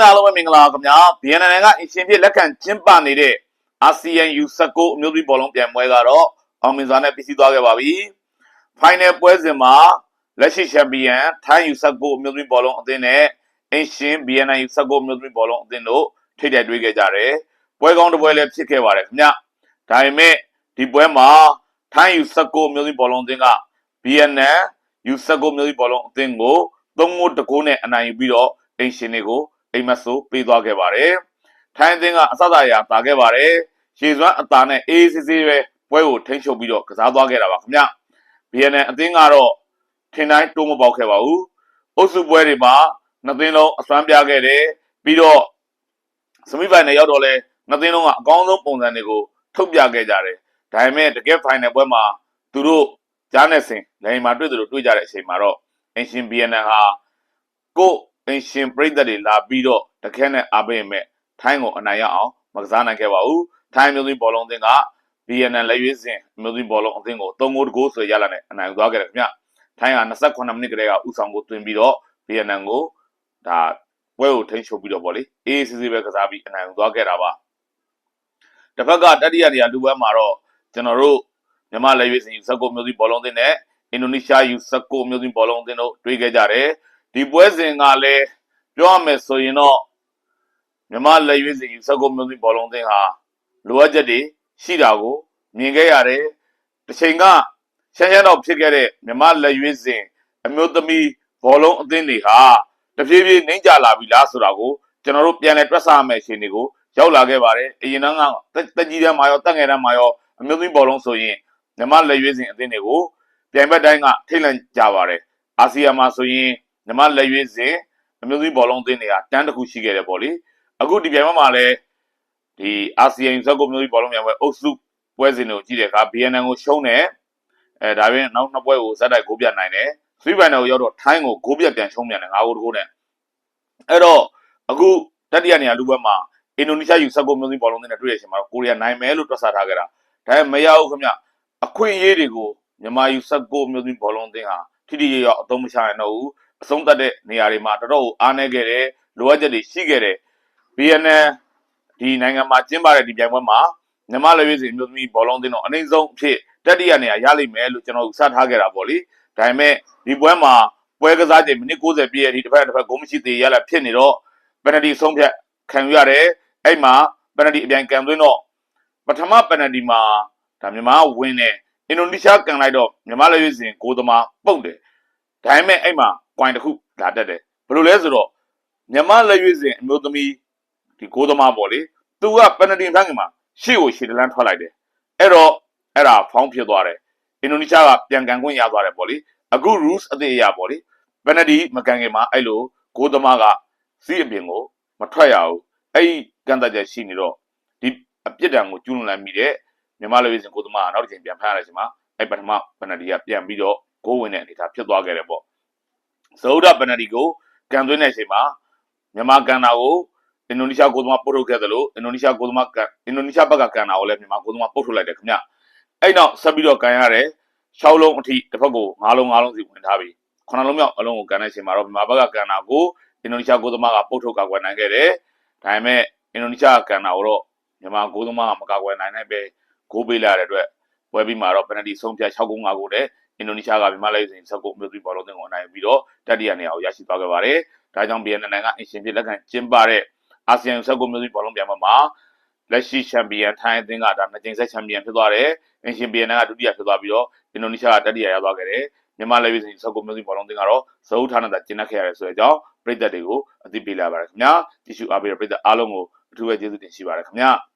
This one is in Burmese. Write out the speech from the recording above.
အားလုံးပဲမင်္ဂလာပါခင်ဗျာ BNN ကအင်ရှင်ဖြစ်လက်ခံကျင်းပနေတဲ့အာဆီယံ U19 အမျိုးသမီးဘောလုံးပြိုင်ပွဲကတော့အောင်မြင်စွာနဲ့ပြီးစီးသွားခဲ့ပါပြီ။ Final ပွဲစဉ်မှာလက်ရှိချန်ပီယံထိုင်း U19 အမျိုးသမီးဘောလုံးအသင်းနဲ့အင်ရှင် BNN U19 အမျိုးသမီးဘောလုံးအသင်းတို့ထိပ်တိုက်တွေ့ခဲ့ကြတယ်။ပွဲကောင်းတစ်ပွဲလည်းဖြစ်ခဲ့ပါတယ်ခင်ဗျ။ဒါပေမဲ့ဒီပွဲမှာထိုင်း U19 အမျိုးသမီးဘောလုံးအသင်းက BNN U19 အမျိုးသမီးဘောလုံးအသင်းကို3ဂိုးတကိုးနဲ့အနိုင်ယူပြီးတော့အင်ရှင်တွေကို အိမ်မက်ဆိုပေးသွားခဲ့ပါတယ်။ထိုင်းအသင်းကအဆအသာရာပါခဲ့ပါတယ်။ရှေစွမ်းအသာနဲ့အေးအေးဆေးဆေးပဲပွဲကိုထိန်းချုပ်ပြီးတော့ကစားသွားခဲ့တာပါခင်ဗျ။ BNN အသင်းကတော့ထင်တိုင်းတိုးမပေါက်ခဲ့ပါဘူး။အုပ်စုပွဲတွေမှာနှစ်သင်းလုံးအစွမ်းပြခဲ့တယ်ပြီးတော့စမီဖိုင်နယ်ရောက်တော့လဲနှစ်သင်းလုံးကအကောင်းဆုံးပုံစံတွေကိုထုတ်ပြခဲ့ကြတယ်။ဒါပေမဲ့တကယ်ဖိုင်နယ်ပွဲမှာသူတို့ကြားနဲ့စင်လိန်မှာတွေ့တယ်လို့တွေ့ကြတဲ့အချိန်မှာတော့အင်ရှင် BNN ဟာကို အင်ရှင်ပြိသက်တွေလာပြီးတော့တခဲနဲ့အားပေးမဲ့ထိုင်းကိုအနိုင်ရအောင်မကစားနိုင်ခဲ့ပါဘူးထိုင်းမျိုးသမီးဘောလုံးအသင်းက BNN လက်ရွေးစင်မျိုးသမီးဘောလုံးအသင်းကို3ဂိုးတကိုးဆိုရလာနဲ့အနိုင်ယူသွားခဲ့တယ်ခင်ဗျထိုင်းက28မိနစ်ကလေးကဥဆောင်ကိုတွင်ပြီးတော့ BNN ကိုဒါပွဲကိုထိန်းချုပ်ပြီးတော့ဗောလေအေးစစ်စစ်ပဲကစားပြီးအနိုင်ယူသွားခဲ့တာပါတစ်ဖက်ကတတိယနေရာလူပွဲမှာတော့ကျွန်တော်တို့မြန်မာလက်ရွေးစင်ယူဆက်ကိုမျိုးသမီးဘောလုံးအသင်းနဲ့အင်ဒိုနီးရှားယူဆက်ကိုမျိုးသမီးဘောလုံးအသင်းတို့တွေ့ခဲ့ကြတယ် ဒီပွဲစဉ်ကလည်းပြောရမယ်ဆိုရင်တော့မြန်မာလက်ရွေးစင်ယူဆက်ကိုမျိုးသမီးဘောလုံးအသင်းဟာလိုအပ်ချက်တွေရှိတာကိုမြင်ခဲ့ရတယ်တစ်ချိန်ကရှမ်းရှမ်းတော့ဖြစ်ခဲ့တဲ့မြန်မာလက်ရွေးစင်အမျိုးသမီးဘောလုံးအသင်းတွေဟာတဖြည်းဖြည်းနှိမ့်ကြလာပြီလားဆိုတာကိုကျွန်တော်တို့ပြန်လည်တွက်ဆရမယ့်အချိန်တွေကိုရောက်လာခဲ့ပါတယ်အရင်ကတက်ကြီးတန်းမှာရောတက်ငယ်တန်းမှာရောအမျိုးသမီးဘောလုံးဆိုရင်မြန်မာလက်ရွေးစင်အသင်းတွေကိုပြိုင်ဘက်တိုင်းကထိတ်လန့်ကြပါတယ်အာဆီယံမှာဆိုရင် မြမလက်ရွေးစဉ်အမျိုးသမီးဘောလုံးအသင်းတွေကတန်းတစ်ခုရှိခဲ့တယ်ပေါ့လေအခုဒီပြိုင်ပွဲမှာလည်းဒီအာဆီယံဇက်ကိုမျိုးသမီးဘောလုံးပြိုင်ပွဲအုပ်စုပွဲစဉ်တွေကိုကြည့်တဲ့အခါ BNN ကိုရှုံးတယ်အဲဒါပြင်နောက်နှစ်ပွဲကိုဇက်တိုက်ဂိုးပြတ်နိုင်တယ်ဆွီးပိုင်နယ်ကိုရောက်တော့ထိုင်းကိုဂိုးပြတ်ပြန်ရှုံးပြန်တယ်၅ဂိုးတကိုးနဲ့အဲ့တော့အခုတတိယနေရာလူပွဲမှာအင်ဒိုနီးရှားယူဆက်ကိုမျိုးသမီးဘောလုံးတွေနဲ့တွေ့ရချိန်မှာတော့ကိုရီးယားနိုင်မယ်လို့တွက်ဆထားခဲ့တာဒါပေမဲ့မရဘူးခင်ဗျအခွင့်အရေးတွေကိုမြန်မာယူဆက်ကိုမျိုးသမီးဘောလုံးအသင်းဟာထိထိရောက်ရောက်အသုံးမချနိုင်တော့ဘူး အဆုံးသတ်တဲ့နေရာတွေမှာတော်တော်အားနည်းခဲ့တယ်လိုအပ်ချက်တွေရှိခဲ့တယ် BNN ဒီနိုင်ငံမှာကျင်းပတဲ့ဒီပြိုင်ပွဲမှာမြန်မာလက်ရွေးစင်မျိုးသမီးဘောလုံးအသင်းတော့အနိုင်ဆုံးအဖြစ်တတိယနေရာရလိမ့်မယ်လို့ကျွန်တော်စထားခဲ့တာပေါ့လေဒါပေမဲ့ဒီပွဲမှာပွဲကစားချိန်မိနစ်90ပြည့်ရဲ့ဒီတစ်ဖက်တစ်ဖက်ဂိုးမရှိသေးရလာဖြစ်နေတော့ပယ်နတီဆုံးဖြတ်ခံယူရတယ်အဲ့မှာပယ်နတီအပြိုင်ကန်သွင်းတော့ပထမပယ်နတီမှာဒါမြန်မာဝင်တယ်အင်ဒိုနီးရှားကန်လိုက်တော့မြန်မာလက်ရွေးစင်ကိုသမားပုတ်တယ်ဒါပေမဲ့အဲ့မှာ point တစ်ခုလာတက်တယ်ဘယ်လိုလဲဆိုတော့မြန်မာလက်ရွေးစင်အမျိုးသမီးဒီကိုသမားပေါ့လေသူကပယ်နတီဖန်ကင်မှာရှေ့ကိုရှေ့တလန်းထွက်လိုက်တယ်အဲ့တော့အဲ့ဒါဖောင်းဖြစ်သွားတယ်အင်ဒိုနီးရှားကပြန်ကန်ခွင့်ရသွားတယ်ပေါ့လေအခု rules အသေးအရာပေါ့လေပယ်နတီမကန်ခင်မှာအဲ့လိုကိုသမားကစီးအပြင်ကိုမထွက်ရဘူးအဲ့ဒီကန်တက်ချက်ရှိနေတော့ဒီအပြစ်ဒဏ်ကိုကျူးလွန်လိုက်မိတဲ့မြန်မာလူမျိုးစင်ကိုသမားကနောက်တစ်ချိန်ပြန်ဖမ်းရတဲ့အချိန်မှာအဲ့ပထမပယ်နတီကပြန်ပြီးတော့ဂိုးဝင်တဲ့အနေအထားဖြစ်သွားခဲ့တယ်ပေါ့ ဇောဒပယ်နတီကိုကန်သွင်းတဲ့အချိန်မှာမြန်မာကန်တာကိုအင်ဒိုနီးရှားကိုသမားပုတ်ထုတ်ခဲ့တယ်လို့အင်ဒိုနီးရှားကိုသမားကအင်ဒိုနီးရှားဘက်ကကန်တာကိုလည်းမြန်မာကိုသမားပုတ်ထုတ်လိုက်တယ်ခင်ဗျအဲ့နောက်ဆက်ပြီးတော့ကန်ရတယ်6လုံးအထိတစ်ဖက်ကို9လုံး9လုံးစီဝင်ထားပြီခုနလုံးမြောက်အလုံးကိုကန်တဲ့အချိန်မှာတော့မြန်မာဘက်ကကန်တာကိုအင်ဒိုနီးရှားကိုသမားကပုတ်ထုတ်ကာကွယ်နိုင်ခဲ့တယ်ဒါပေမဲ့အင်ဒိုနီးရှားကကန်တာကိုတော့မြန်မာကိုသမားကမကာကွယ်နိုင်နိုင်ပဲဂိုးပေးလာတဲ့အတွက်ပွဲပြီးမှာတော့ပယ်နတီဆုံးဖြတ်6ဂိုး5ဂိုးနဲ့ အင်ဒိုနီးရှားကမြန်မာလိုက်စဉ်ဆက်ကိုမြို့ပြည်ဘောလုံးတင်ကိုအနိုင်ပြီးတော့တတိယနေရာကိုရရှိသွားခဲ့ပါတယ်။ဒါကြောင့် BNN ကအင်ရှင်ဖြစ်လက်ခံကျင်းပတဲ့အာဆီယံဆက်ကိုမြို့ပြည်ဘောလုံးပြိုင်ပွဲမှာလက်ရှိချန်ပီယံထိုင်းအသင်းကဒါနှစ်ကြိမ်ဆက်ချန်ပီယံဖြစ်သွားတယ်။အင်ရှင် BNN ကဒုတိယဖြစ်သွားပြီးတော့အင်ဒိုနီးရှားကတတိယရသွားခဲ့တယ်။မြန်မာလက်ရွေးစင်ဆက်ကိုမြို့ပြည်ဘောလုံးတင်ကတော့ဇုတ်ထားနဲ့ကျင်းပခဲ့ရတဲ့ဆိုတဲ့အကြောင်းပြည်သက်တွေကိုအသိပေးလာပါတယ်ခင်ဗျာ။တ िश ူအားပေးတဲ့ပြည်သက်အားလုံးကိုအထူးပဲကျေးဇူးတင်ရှိပါတယ်ခင်ဗျာ။